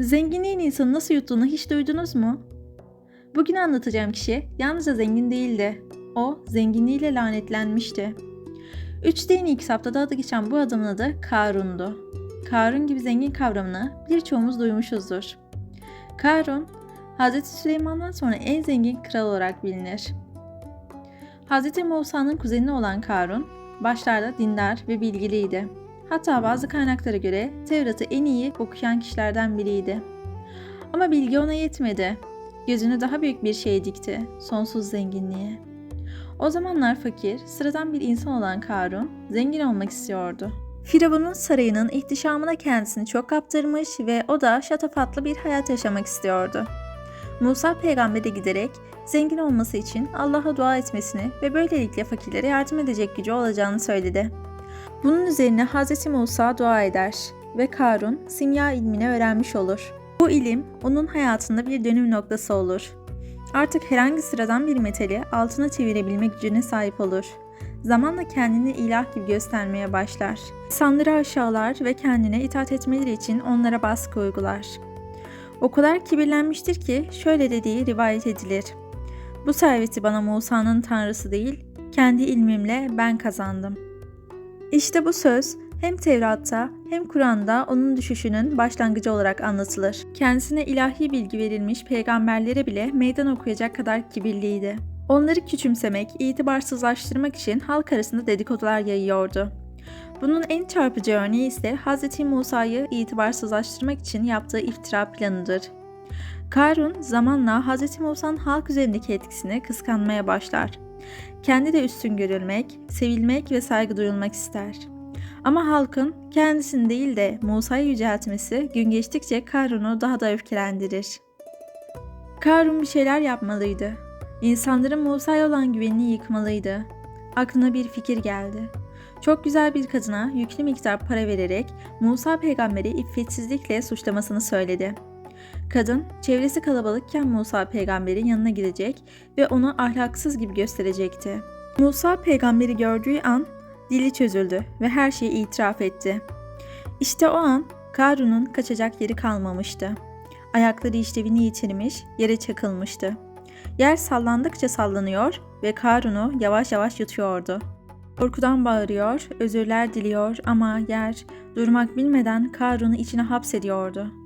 Zenginliğin insanı nasıl yuttuğunu hiç duydunuz mu? Bugün anlatacağım kişi yalnızca zengin değildi. O zenginliğiyle lanetlenmişti. Üç dini ilk haftada adı geçen bu adamın adı Karun'du. Karun gibi zengin kavramını birçoğumuz duymuşuzdur. Karun, Hz. Süleyman'dan sonra en zengin kral olarak bilinir. Hz. Musa'nın kuzeni olan Karun, başlarda dindar ve bilgiliydi. Hatta bazı kaynaklara göre Tevrat'ı en iyi okuyan kişilerden biriydi. Ama bilgi ona yetmedi. Gözünü daha büyük bir şeye dikti, sonsuz zenginliğe. O zamanlar fakir, sıradan bir insan olan Karun, zengin olmak istiyordu. Firavun'un sarayının ihtişamına kendisini çok kaptırmış ve o da şatafatlı bir hayat yaşamak istiyordu. Musa peygambere giderek zengin olması için Allah'a dua etmesini ve böylelikle fakirlere yardım edecek gücü olacağını söyledi. Bunun üzerine Hz. Musa dua eder ve Karun simya ilmini öğrenmiş olur. Bu ilim onun hayatında bir dönüm noktası olur. Artık herhangi sıradan bir metali altına çevirebilme gücüne sahip olur. Zamanla kendini ilah gibi göstermeye başlar. İnsanları aşağılar ve kendine itaat etmeleri için onlara baskı uygular. O kadar kibirlenmiştir ki şöyle dediği rivayet edilir. Bu serveti bana Musa'nın tanrısı değil, kendi ilmimle ben kazandım. İşte bu söz hem Tevrat'ta hem Kur'an'da onun düşüşünün başlangıcı olarak anlatılır. Kendisine ilahi bilgi verilmiş peygamberlere bile meydan okuyacak kadar kibirliydi. Onları küçümsemek, itibarsızlaştırmak için halk arasında dedikodular yayıyordu. Bunun en çarpıcı örneği ise Hz. Musa'yı itibarsızlaştırmak için yaptığı iftira planıdır. Karun zamanla Hz. Musa'nın halk üzerindeki etkisini kıskanmaya başlar. Kendi de üstün görülmek, sevilmek ve saygı duyulmak ister. Ama halkın kendisini değil de Musa'yı yüceltmesi gün geçtikçe Karun'u daha da öfkelendirir. Karun bir şeyler yapmalıydı. İnsanların Musa'ya olan güvenini yıkmalıydı. Aklına bir fikir geldi. Çok güzel bir kadına yüklü miktar para vererek Musa peygamberi iffetsizlikle suçlamasını söyledi. Kadın, çevresi kalabalıkken Musa peygamberin yanına gidecek ve onu ahlaksız gibi gösterecekti. Musa peygamberi gördüğü an dili çözüldü ve her şeyi itiraf etti. İşte o an Karun'un kaçacak yeri kalmamıştı. Ayakları işlevini yitirmiş, yere çakılmıştı. Yer sallandıkça sallanıyor ve Karun'u yavaş yavaş yutuyordu. Korkudan bağırıyor, özürler diliyor ama yer durmak bilmeden Karun'u içine hapsediyordu.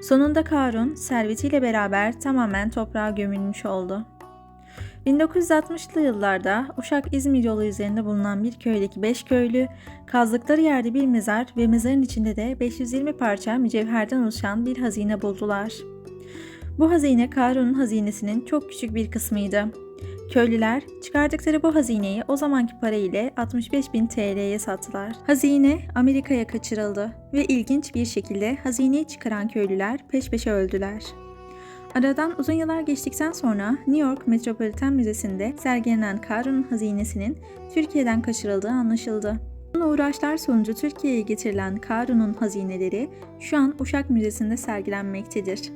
Sonunda Karun servetiyle beraber tamamen toprağa gömülmüş oldu. 1960'lı yıllarda Uşak-İzmir yolu üzerinde bulunan bir köydeki 5 köylü, kazdıkları yerde bir mezar ve mezarın içinde de 520 parça mücevherden oluşan bir hazine buldular. Bu hazine Karun'un hazinesinin çok küçük bir kısmıydı. Köylüler çıkardıkları bu hazineyi o zamanki para ile 65 bin TL'ye sattılar. Hazine Amerika'ya kaçırıldı ve ilginç bir şekilde hazineyi çıkaran köylüler peş peşe öldüler. Aradan uzun yıllar geçtikten sonra New York Metropolitan Müzesi'nde sergilenen Karun'un hazinesinin Türkiye'den kaçırıldığı anlaşıldı. Uzun uğraşlar sonucu Türkiye'ye getirilen Karun'un hazineleri şu an Uşak Müzesi'nde sergilenmektedir.